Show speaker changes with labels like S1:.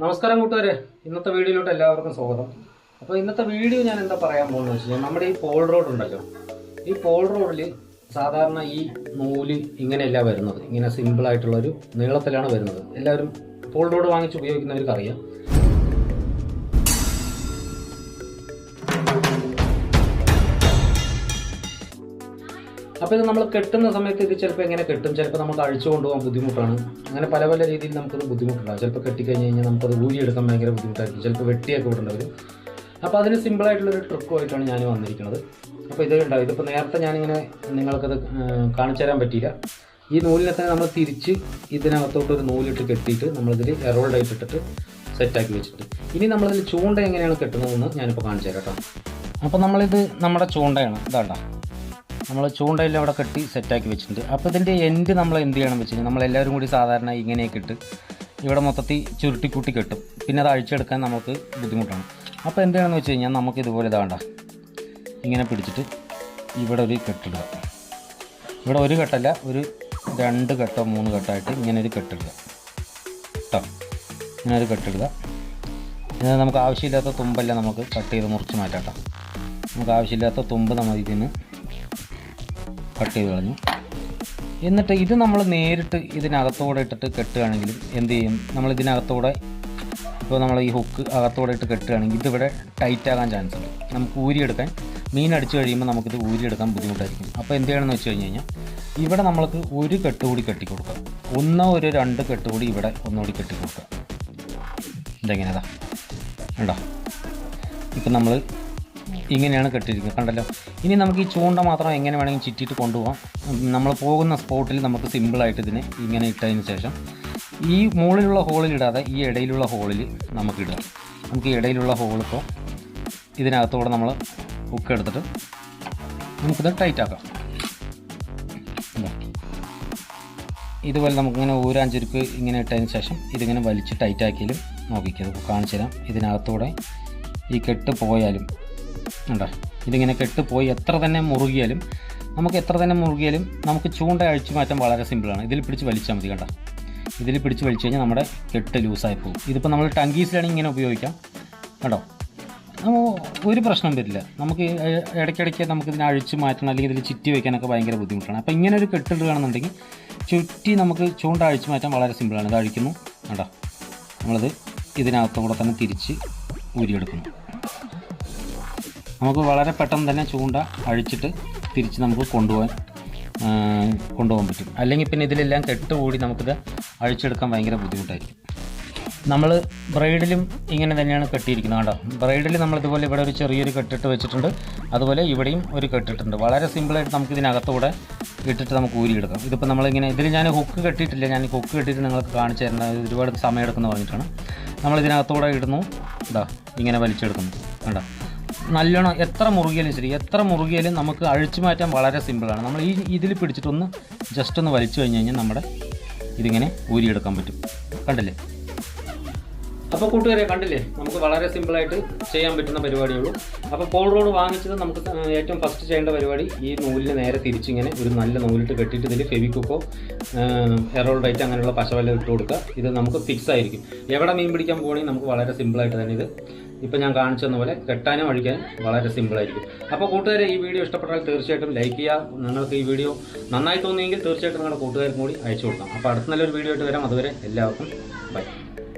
S1: നമസ്കാരം കൂട്ടുകാരെ. ഇന്നത്തെ വീഡിയോയിലോട്ട് എല്ലാവർക്കും സ്വാഗതം. അപ്പോൾ ഇന്നത്തെ വീഡിയോ ഞാൻ എന്താ പറയാൻ പോകുന്നത് വെച്ച് കഴിഞ്ഞാൽ നമ്മുടെ ഈ പോൾ റോഡ് ഉണ്ടല്ലോ. ഈ പോൾ റോഡിൽ സാധാരണ ഈ നൂൽ ഇങ്ങനെയല്ല വരുന്നത്. ഇങ്ങനെ സിമ്പിളായിട്ടുള്ളൊരു നീളത്തിലാണ് വരുന്നത്. എല്ലാവരും പോൾ റോഡ് വാങ്ങിച്ച് ഉപയോഗിക്കുന്നവർക്ക് അറിയാം അപ്പോൾ ഇത് നമ്മൾ കെട്ടുന്ന സമയത്ത് ഇത് ചിലപ്പോൾ എങ്ങനെ കെട്ടും? ചിലപ്പോൾ നമുക്ക് അഴിച്ചു കൊണ്ടുപോകാൻ ബുദ്ധിമുട്ടാണ്. അങ്ങനെ പല പല രീതിയിൽ നമുക്കത് ബുദ്ധിമുട്ടുണ്ടാകും ചിലപ്പോൾ കെട്ടിക്കഴിഞ്ഞ് കഴിഞ്ഞാൽ നമുക്കത് ഊരിയെടുക്കാൻ ഭയങ്കര ബുദ്ധിമുട്ടായിരിക്കും. ചിലപ്പോൾ വെട്ടിയൊക്കെ വിടേണ്ടവർ അപ്പോൾ അതിന് സിമ്പിളായിട്ടുള്ളൊരു ട്രിക്കുമായിട്ടാണ് ഞാൻ വന്നിരിക്കുന്നത്. അപ്പോൾ ഇത് ഉണ്ടാവും ഇതിപ്പോൾ നേരത്തെ ഞാനിങ്ങനെ നിങ്ങൾക്കത് കാണിച്ചു തരാൻ പറ്റിയില്ല. ഈ നൂലിനെ തന്നെ നമ്മൾ തിരിച്ച് ഇതിനകത്തോട്ട് ഒരു നൂലിട്ട് കെട്ടിയിട്ട് നമ്മളിതിൽ എറോൾഡായിട്ട് ഇട്ടിട്ട് സെറ്റാക്കി വെച്ചിട്ടുണ്ട്. ഇനി നമ്മളിതിൽ ചൂണ്ട എങ്ങനെയാണ് കെട്ടുന്നതെന്ന് ഞാനിപ്പോൾ കാണിച്ചു തരാം കേട്ടോ. അപ്പോൾ നമ്മളിത് നമ്മുടെ ചൂണ്ടയാണ്. ഇതാണ്ടാ നമ്മൾ ചൂണ്ടയിൽ അവിടെ കെട്ടി സെറ്റാക്കി വെച്ചിട്ടുണ്ട്. അപ്പോൾ ഇതിന്റെ എൻഡ് നമ്മൾ എന്ത് ചെയ്യണം വെച്ച് കഴിഞ്ഞാൽ നമ്മളെല്ലാവരും കൂടി സാധാരണ ഇങ്ങനെയൊക്കെ ഇട്ട് ഇവിടെ മൊത്തത്തിൽ ചുരുട്ടിക്കൂട്ടി കെട്ടും. പിന്നെ അത് അഴിച്ചെടുക്കാൻ നമുക്ക് ബുദ്ധിമുട്ടാണ്. അപ്പോൾ എന്ത് ചെയ്യണമെന്ന് വെച്ച് കഴിഞ്ഞാൽ നമുക്ക് ഇതുപോലെ ഇതാണ്ട ഇങ്ങനെ പിടിച്ചിട്ട് ഇവിടെ ഒരു കെട്ടിടുക. ഇവിടെ ഒരു കെട്ടല്ല ഒരു രണ്ട് കെട്ടോ മൂന്ന് കെട്ടായിട്ട് ഇങ്ങനെ ഒരു കെട്ടിടുക. കേട്ടോ ഇങ്ങനെ ഒരു കെട്ടിടുക. ഇത് നമുക്ക് ആവശ്യമില്ലാത്ത തുമ്പല്ല നമുക്ക് കട്ട് ചെയ്ത് മുറിച്ച് മാറ്റാം നമുക്ക് ആവശ്യമില്ലാത്ത തുമ്പ് നമ്മൾ ഇതിന് കട്ട് ചെയ്ത് കളഞ്ഞു. എന്നിട്ട് ഇത് നമ്മൾ നേരിട്ട് ഇതിനകത്തൂടെ ഇട്ടിട്ട് കെട്ടുകയാണെങ്കിലും എന്ത് ചെയ്യും? നമ്മൾ ഇതിനകത്തൂടെ ഇപ്പോൾ നമ്മൾ ഈ ഹുക്ക് അകത്തോടെ ഇട്ട് കെട്ടുകയാണെങ്കിൽ ഇതിവിടെ ടൈറ്റ് ആകാൻ ചാൻസ് ഉണ്ട്. നമുക്ക് ഊരിയെടുക്കാൻ മീൻ അടിച്ചു കഴിയുമ്പോൾ നമുക്കിത് ഊരിയെടുക്കാൻ ബുദ്ധിമുട്ടായിരിക്കും. അപ്പോൾ എന്ത് ചെയ്യണമെന്ന് വെച്ച് കഴിഞ്ഞ് കഴിഞ്ഞാൽ ഇവിടെ നമ്മൾക്ക് ഒരു കെട്ട് കൂടി കെട്ടി കൊടുക്കാം. ഒന്നോ ഒരു രണ്ട് കെട്ട് കൂടി ഇവിടെ ഒന്നുകൂടി കെട്ടി കൊടുക്കാം. ഇതെങ്ങനെയാ? ഉണ്ടോ ഇപ്പം നമ്മൾ ഇങ്ങനെയാണ് കെട്ടിയിരിക്കുന്നത്. കണ്ടല്ലോ? ഇനി നമുക്ക് ഈ ചൂണ്ട മാത്രം എങ്ങനെ വേണമെങ്കിൽ ചുറ്റിയിട്ട് കൊണ്ടുപോകാം നമ്മൾ പോകുന്ന സ്പോട്ടിൽ നമുക്ക് സിമ്പിളായിട്ട് ഇതിനെ ഇങ്ങനെ ഇട്ടതിന് ശേഷം ഈ മുകളിലുള്ള ഹോളിൽ ഇടാതെ ഈ ഇടയിലുള്ള ഹോളിൽ നമുക്ക് ഇടാം. നമുക്ക് ഈ ഇടയിലുള്ള ഹോളിപ്പോൾ ഇതിനകത്തൂടെ നമ്മൾ ഹുക്ക് എടുത്തിട്ട് നമുക്കിത് ടൈറ്റ് ആക്കാം. ഇതാ. ഇതുപോലെ നമുക്കിങ്ങനെ ഊരാൻ ഇങ്ങനെ ഇട്ടതിന് ശേഷം ഇതിങ്ങനെ വലിച്ച് ടൈറ്റാക്കിയാലും നോക്കിക്കത് കാണിച്ചു തരാം ഇതിനകത്തൂടെ ഈ കെട്ട് പോയാലും ഉണ്ടോ? ഇതിങ്ങനെ കെട്ട് പോയി എത്ര തന്നെ മുറുകിയാലും നമുക്ക് എത്ര തന്നെ മുറുകിയാലും നമുക്ക് ചൂണ്ട അഴിച്ചു മാറ്റാൻ വളരെ സിമ്പിളാണ് ഇതിൽ പിടിച്ച് വലിച്ചാൽ മതി കേട്ടോ. ഇതിൽ പിടിച്ച് വലിച്ചു കഴിഞ്ഞാൽ നമ്മുടെ കെട്ട് ലൂസായി പോകും. ഇതിപ്പോൾ നമ്മൾ ടങ്കീസിലാണെങ്കിൽ ഇങ്ങനെ ഉപയോഗിക്കാം. കേട്ടോ ഒരു പ്രശ്നം വരില്ല. നമുക്ക് ഇടയ്ക്കിടയ്ക്ക് നമുക്ക് ഇതിനെ അഴിച്ച് മാറ്റണം അല്ലെങ്കിൽ ഇതിൽ ചുറ്റി വയ്ക്കാനൊക്കെ ഭയങ്കര ബുദ്ധിമുട്ടാണ്. അപ്പോൾ ഇങ്ങനെ ഒരു കെട്ടിടുകയാണെന്നുണ്ടെങ്കിൽ ചുറ്റി നമുക്ക് ചൂണ്ട അഴിച്ച് മാറ്റാൻ വളരെ സിമ്പിളാണ് ഇത് അഴിക്കുന്നു. കേട്ടോ നമ്മളിത് ഇതിനകത്തുകൂടെ തന്നെ തിരിച്ച് ഊരിയെടുക്കുന്നു. നമുക്ക് വളരെ പെട്ടെന്ന് തന്നെ ചൂണ്ട അഴിച്ചിട്ട് തിരിച്ച് നമുക്ക് കൊണ്ടുപോകാൻ കൊണ്ടുപോകാൻ പറ്റും. അല്ലെങ്കിൽ പിന്നെ ഇതിലെല്ലാം കെട്ടുകൂടി നമുക്കിത് അഴിച്ചെടുക്കാൻ ഭയങ്കര ബുദ്ധിമുട്ടായിരിക്കും. നമ്മൾ ബ്രൈഡിലും ഇങ്ങനെ തന്നെയാണ് കെട്ടിയിരിക്കുന്നത് കേട്ടോ ബ്രൈഡിൽ നമ്മളിതുപോലെ ഇവിടെ ഒരു ചെറിയൊരു കെട്ടിട്ട് വെച്ചിട്ടുണ്ട്. അതുപോലെ ഇവിടെയും ഒരു കെട്ടിട്ടുണ്ട്. വളരെ സിമ്പിളായിട്ട് നമുക്ക് ഇതിനകത്തൂടെ ഇട്ടിട്ട് നമുക്ക് ഊരിയെടുക്കാം. ഇതിപ്പോൾ നമ്മളിങ്ങനെ ഇതിൽ ഞാൻ ഹുക്ക് കെട്ടിയിട്ടില്ല. ഞാൻ ഹുക്ക് കെട്ടിയിട്ട് നിങ്ങൾക്ക് കാണിച്ചു തരുന്നത് ഒരുപാട് സമയം എടുക്കുന്ന പറഞ്ഞിട്ടാണ്. നമ്മൾ ഇതിനകത്തൂടെ ഇടുന്നു. ഇതാ ഇങ്ങനെ വലിച്ചെടുക്കുന്നു. കണ്ടോ? നല്ലോണം എത്ര മുറുകിയാലും ശരി എത്ര മുറുകിയാലും നമുക്ക് അഴിച്ചു മാറ്റാൻ വളരെ സിമ്പിളാണ് നമ്മൾ ഈ ഇതിൽ പിടിച്ചിട്ടൊന്ന് ജസ്റ്റ് ഒന്ന് വലിച്ചു കഴിഞ്ഞ് കഴിഞ്ഞാൽ നമ്മുടെ ഇതിങ്ങനെ ഊരിയെടുക്കാൻ പറ്റും. കണ്ടില്ലേ? അപ്പോൾ കൂട്ടുകാരെ കണ്ടില്ലേ? നമുക്ക് വളരെ സിമ്പിളായിട്ട് ചെയ്യാൻ പറ്റുന്ന പരിപാടിയുള്ളൂ. അപ്പോൾ പോൾ റോഡ് വാങ്ങിച്ചത് നമുക്ക് ഏറ്റവും ഫസ്റ്റ് ചെയ്യേണ്ട പരിപാടി ഈ നൂലിന് നേരെ തിരിച്ചിങ്ങനെ ഒരു നല്ല നൂലിട്ട് കെട്ടിയിട്ട് ഇതിൽ ഫെവിക്കുക്കോ ഹെറോൾഡൈറ്റ് അങ്ങനെയുള്ള പശവല്ല ഇട്ട് കൊടുക്കുക. ഇത് നമുക്ക് ഫിക്സ് ആയിരിക്കും. എവിടെ മീൻ പിടിക്കാൻ പോകണമെങ്കിൽ നമുക്ക് വളരെ സിമ്പിളായിട്ട് തന്നെ ഇത് ഇപ്പോൾ ഞാൻ കാണിച്ചെന്ന പോലെ കെട്ടാനും അഴിക്കാനും വളരെ സിമ്പിളായിരിക്കും അപ്പോൾ കൂട്ടുകാരെ ഈ വീഡിയോ ഇഷ്ടപ്പെട്ടാൽ തീർച്ചയായിട്ടും ലൈക്ക് ചെയ്യുക നിങ്ങൾക്ക് ഈ വീഡിയോ നന്നായി തോന്നിയെങ്കിൽ തീർച്ചയായിട്ടും നിങ്ങളുടെ കൂട്ടുകാർക്കും കൂടി അയച്ചു കൊടുക്കാം. അപ്പോൾ അടുത്ത നല്ലൊരു വീഡിയോ ആയിട്ട് വരാം. അതുവരെ എല്ലാവർക്കും ബൈ